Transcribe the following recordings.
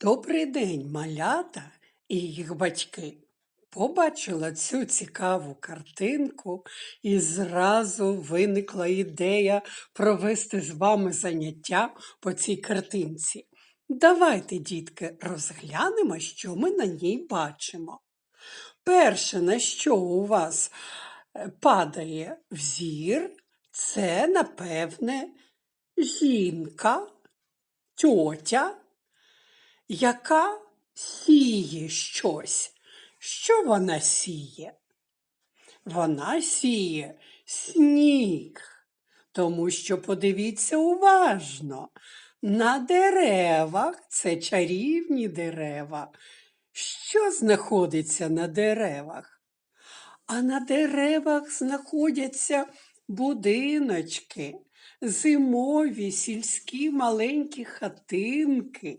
Добрий день, малята і їх батьки. Побачила цю цікаву картинку і зразу виникла ідея провести з вами заняття по цій картинці. Давайте, дітки, розглянемо, що ми на ній бачимо. Перше, на що у вас е, падає взір, це, напевне, жінка, тьотя, яка сіє щось. Що вона сіє? Вона сіє сніг, тому що подивіться уважно. На деревах це чарівні дерева. Що знаходиться на деревах? А на деревах знаходяться будиночки, зимові сільські маленькі хатинки.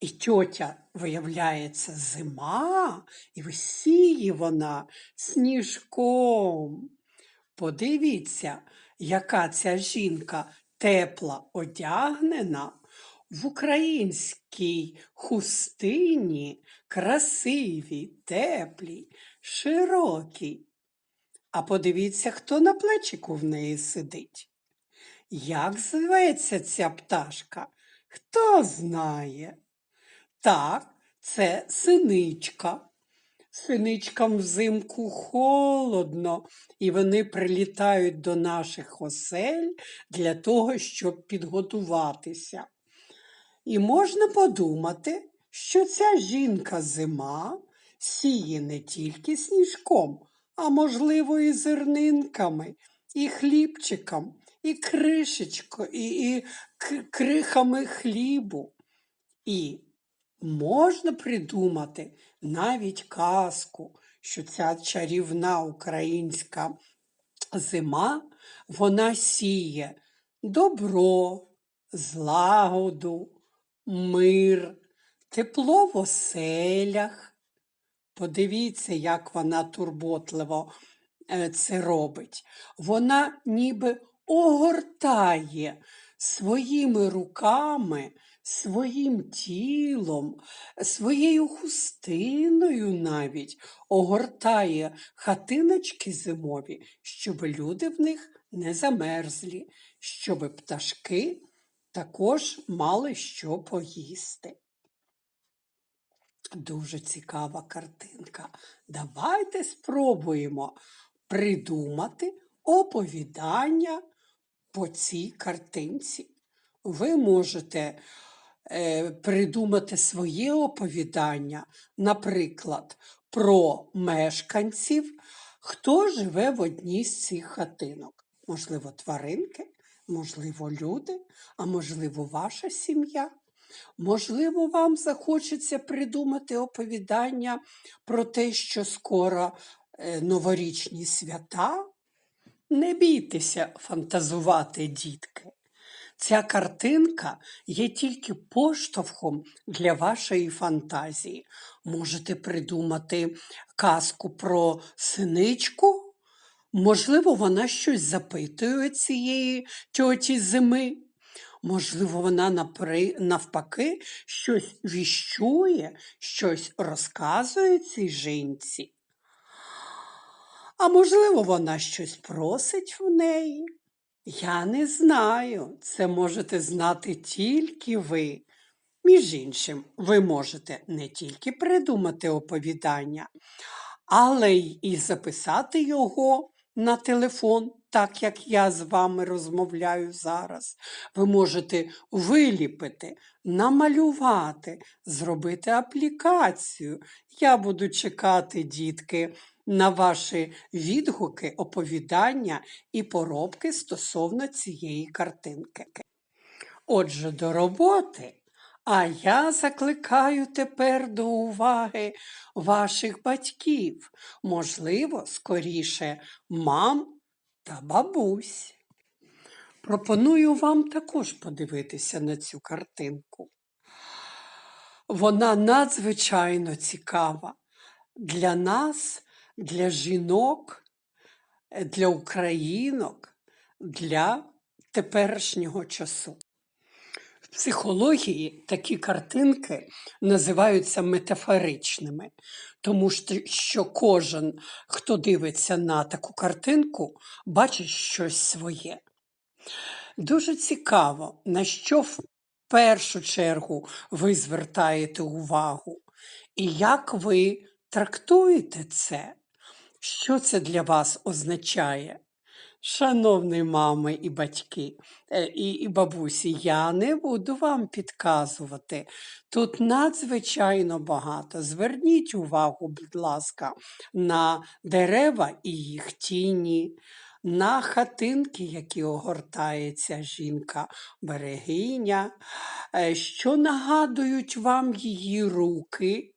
І тьотя, виявляється, зима, і висіє вона сніжком. Подивіться, яка ця жінка тепла одягнена в українській хустині, красивій, теплій, широкій. А подивіться, хто на плечику в неї сидить. Як зветься ця пташка? Хто знає? Так, це синичка. Синичкам взимку холодно, і вони прилітають до наших осель для того, щоб підготуватися. І можна подумати, що ця жінка зима сіє не тільки сніжком, а можливо, і зернинками, і хлібчиком, і кришечкою, і, і крихами хлібу. І можна придумати навіть казку, що ця чарівна українська зима, вона сіє добро, злагоду, мир, тепло в оселях. Подивіться, як вона турботливо е, це робить. Вона ніби огортає своїми руками, своїм тілом, своєю хустиною навіть огортає хатиночки зимові, щоб люди в них не замерзлі, щоб пташки також мали що поїсти. Дуже цікава картинка. Давайте спробуємо придумати оповідання по цій картинці. Ви можете придумати своє оповідання, наприклад, про мешканців, хто живе в одній з цих хатинок. Можливо, тваринки, можливо, люди, а можливо, ваша сім'я. Можливо, вам захочеться придумати оповідання про те, що скоро е, новорічні свята. Не бійтеся фантазувати, дітки. Ця картинка є тільки поштовхом для вашої фантазії. Можете придумати казку про синичку. Можливо, вона щось запитує цієї тьоті зими. Можливо, вона навпаки щось віщує, щось розказує цій жінці. А можливо, вона щось просить в неї. Я не знаю, це можете знати тільки ви. Між іншим, ви можете не тільки придумати оповідання, але й записати його на телефон, так як я з вами розмовляю зараз. Ви можете виліпити, намалювати, зробити аплікацію. Я буду чекати, дітки, на ваші відгуки, оповідання і поробки стосовно цієї картинки. Отже, до роботи. А я закликаю тепер до уваги ваших батьків, можливо, скоріше мам та бабусь. Пропоную вам також подивитися на цю картинку. Вона надзвичайно цікава для нас, для жінок, для українок, для теперішнього часу. В психології такі картинки називаються метафоричними, тому що- кожен, хто дивиться на таку картинку, бачить щось своє. Дуже цікаво, на що в першу чергу ви звертаєте увагу, і як ви трактуєте це, що це для вас означає. Шановні мами і батьки е, і, і бабусі, я не буду вам підказувати. Тут надзвичайно багато. Зверніть увагу, будь ласка, на дерева і їх тіні, на хатинки, які огортає ця жінка берегиня, е, що нагадують вам її руки,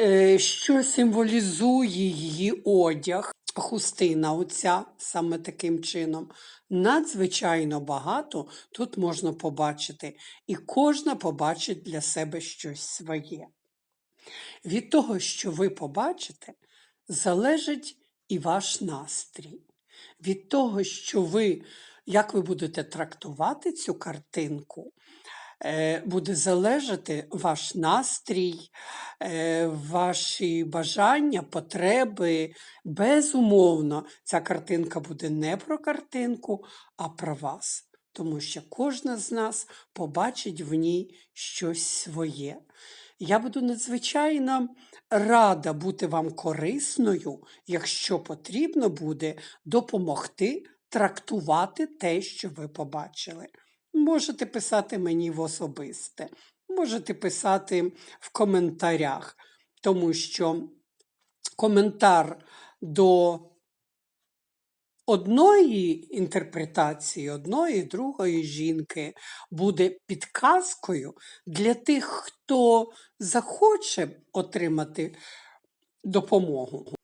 е, що символізує її одяг. Хустина оця саме таким чином. Надзвичайно багато тут можна побачити, і кожна побачить для себе щось своє. Від того, що ви побачите, залежить і ваш настрій. Від того, що ви, як ви будете трактувати цю картинку, буде залежати ваш настрій, е, ваші бажання, потреби. Безумовно, ця картинка буде не про картинку, а про вас. Тому що кожна з нас побачить в ній щось своє. Я буду надзвичайно рада бути вам корисною, якщо потрібно буде допомогти трактувати те, що ви побачили. Можете писати мені в особисте, можете писати в коментарях, тому що коментар до одної інтерпретації, одної другої жінки буде підказкою для тих, хто захоче отримати допомогу,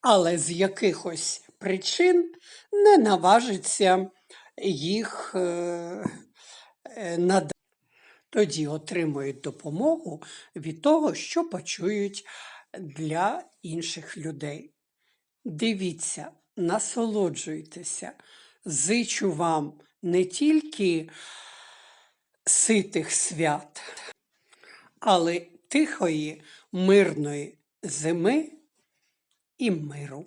але з якихось причин не наважиться їх е, е, надати. Тоді отримують допомогу від того, що почують для інших людей. Дивіться, насолоджуйтеся, зичу вам не тільки ситих свят, але тихої, мирної зими і миру.